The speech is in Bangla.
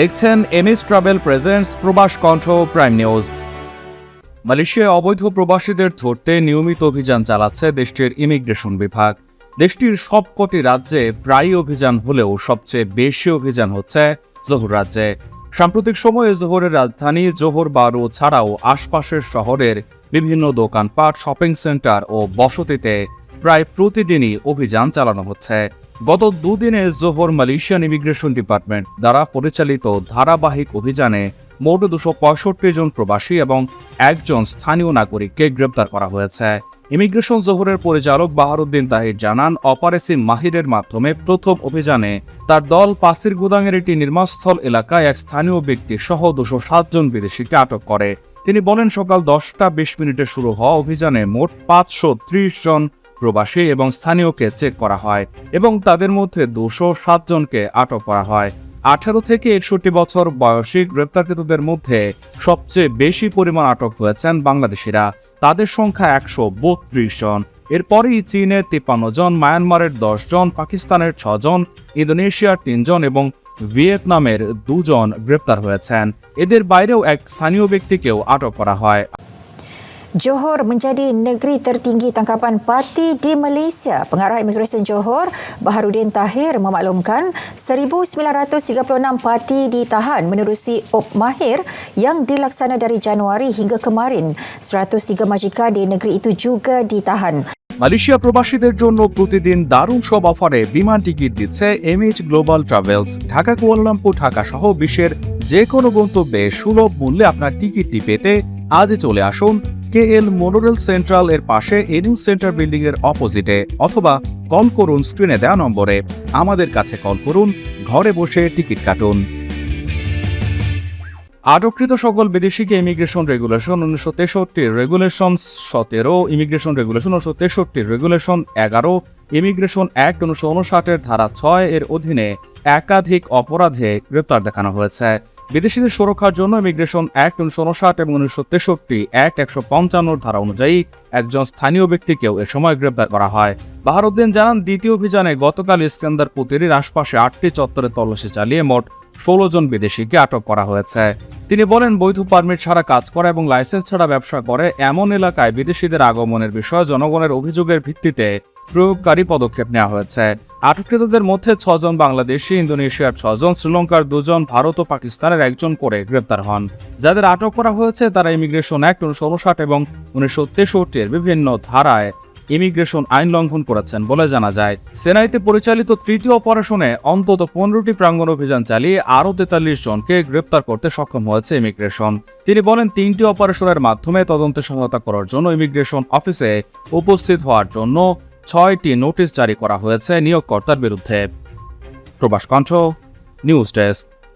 দেখছেন এমএস ট্রাভেল প্রেজেন্টস প্রবাস কণ্ঠ প্রাইম নিউজ। মালয়েশিয়ায় অবৈধ প্রবাসীদের ধরতে নিয়মিত অভিযান চালাচ্ছে দেশটির ইমিগ্রেশন বিভাগ। দেশটির সবকটি রাজ্যে প্রায় অভিযান হলেও সবচেয়ে বেশি অভিযান হচ্ছে জোহর রাজ্যে। সাম্প্রতিক সময়ে জোহরের রাজধানী জোহর বারু ছাড়াও আশপাশের শহরের বিভিন্ন দোকানপাট, শপিং সেন্টার ও বসতিতে প্রায় প্রতিদিনই অভিযান চালানো হচ্ছে। গত দুদিনে জোহর মালয়েশিয়ান ইমিগ্রেশন ডিপার্টমেন্ট দ্বারা পরিচালিত ধারাবাহিক অভিযানে মোট দুশো পঁয়ষট্টি জন প্রবাসী এবং একজন স্থানীয় নাগরিককে গ্রেপ্তার করা হয়েছে। ইমিগ্রেশন জোহরের পরিচালক বাহারুদ্দিন তাহির জানান অপারেসিভ মাহিরের মাধ্যমে প্রথম অভিযানে তার দল পাসির গুদাঙের একটি নির্মাণস্থল এলাকায় এক স্থানীয় ব্যক্তি সহ দুশো সাতজন বিদেশিকে আটক করে। তিনি বলেন, সকাল দশটা বিশ মিনিটে শুরু হওয়া অভিযানে মোট পাঁচশো ত্রিশ জন প্রবাসী এবং স্থানীয়কে চেক করা হয় এবং তাদের মধ্যে দুশো জনকে আটক করা হয়। আঠারো থেকে একষট্টি বছর বয়সী গ্রেপ্তারকৃতদের মধ্যে সবচেয়ে বেশি পরিমাণ আটক হয়েছেন বাংলাদেশিরা। তাদের সংখ্যা একশো বত্রিশ জন। এরপরেই চীনের তিপ্পান্ন জন, মায়ানমারের দশ জন, পাকিস্তানের ছজন ইন্দোনেশিয়ার তিনজন এবং ভিয়েতনামের দুজন গ্রেপ্তার হয়েছেন। এদের বাইরেও এক স্থানীয় ব্যক্তিকেও আটক করা হয়। Johor menjadi negeri tertinggi tangkapan parti di Malaysia. Pengarah Imigresen Johor, Baharudin Tahir memaklumkan 1936 parti ditahan menerusi Op Mahir yang dilaksana dari Januari hingga kemarin. 103 majikan di negeri itu juga ditahan. Malaysia প্রবাসীদের জন্য প্রতিদিন দারুণ সব অফারে বিমান টিকিট দিচ্ছে MH global travels Dhaka Kuala Lumpur Dhaka সহ বিশ্বের যে কোনো গন্তব্যে সুলভ মূল্যে আপনার টিকিটটি পেতে আজই চলে আসুন কে এল মোনোরেল সেন্ট্রাল এর পাশে এনিউ সেন্টার বিল্ডিং এর অপোজিটে অথবা কল করুন স্ক্রিনে দেওয়া নম্বরে। আমাদের কাছে কল করুন, ঘরে বসে টিকিট কাটুন। আটককৃত সকল বিদেশিকে ইমিগ্রেশন রেগুলেশন উনিশশো তেষট্টি, রেগুলেশন সতেরো, ইমিগ্রেশন রেগুলেশন উনিশশো তেষট্টি, রেগুলেশন এগারো, ইমিগ্রেশন অ্যাক্ট উনিশশো উনষাটের ধারা ছয় এর অধীনে একাধিক অপরাধে গ্রেপ্তার দেখানো হয়েছে। বিদেশিদের সুরক্ষার জন্য ইমিগ্রেশন অ্যাক্ট উনিশশো উনষাট এবং উনিশশো তেষট্টি অ্যাক্ট একশো পঞ্চান্নর ধারা অনুযায়ী একজন স্থানীয় ব্যক্তিকেও এ সময় গ্রেপ্তার করা হয়। বাহারুদ্দিন জানান, দ্বিতীয় অভিযানে গতকাল ইস্কান্দার পুতিরির আশপাশে আটটি চত্বরে তল্লাশি চালিয়ে মোট ষোলো জন বিদেশিকে আটক করা হয়েছে। তিনি বলেন, বৈধ পারমিট ছাড়া কাজ করা এবং লাইসেন্স ছাড়া ব্যবসা করে এমন এলাকায় বিদেশিদের আগমনের বিষয়ে জনগণের অভিযোগের ভিত্তিতে প্রয়োগকারী পদক্ষেপ নেওয়া হয়েছে। আটককৃতদের মধ্যে ছজন বাংলাদেশি, ইন্দোনেশিয়ার ছজন, শ্রীলঙ্কার দুজন, ভারত ও পাকিস্তানের একজন করে গ্রেপ্তার হন। যাদের আটক করা হয়েছে, তারা ইমিগ্রেশন অ্যাক্ট উনিশশো উনষাট এবং উনিশশো তেষট্টির বিভিন্ন ধারায় ইমিগ্রেশন আইন লঙ্ঘন করেছেন বলে জানা যায়। সেনাইতে পরিচালিত তৃতীয় অপারেশনে অন্তত পনেরোটি প্রাঙ্গণ অভিযান চালিয়ে আরও তেতাল্লিশ জনকে গ্রেপ্তার করতে সক্ষম হয়েছে ইমিগ্রেশন তিনি বলেন, তিনটি অপারেশনের মাধ্যমে তদন্তে সহায়তা করার জন্য ইমিগ্রেশন অফিসে উপস্থিত হওয়ার জন্য ছয়টি নোটিশ জারি করা হয়েছে নিয়োগকর্তার বিরুদ্ধে। প্রবাস কণ্ঠ নিউজ ডেস্ক।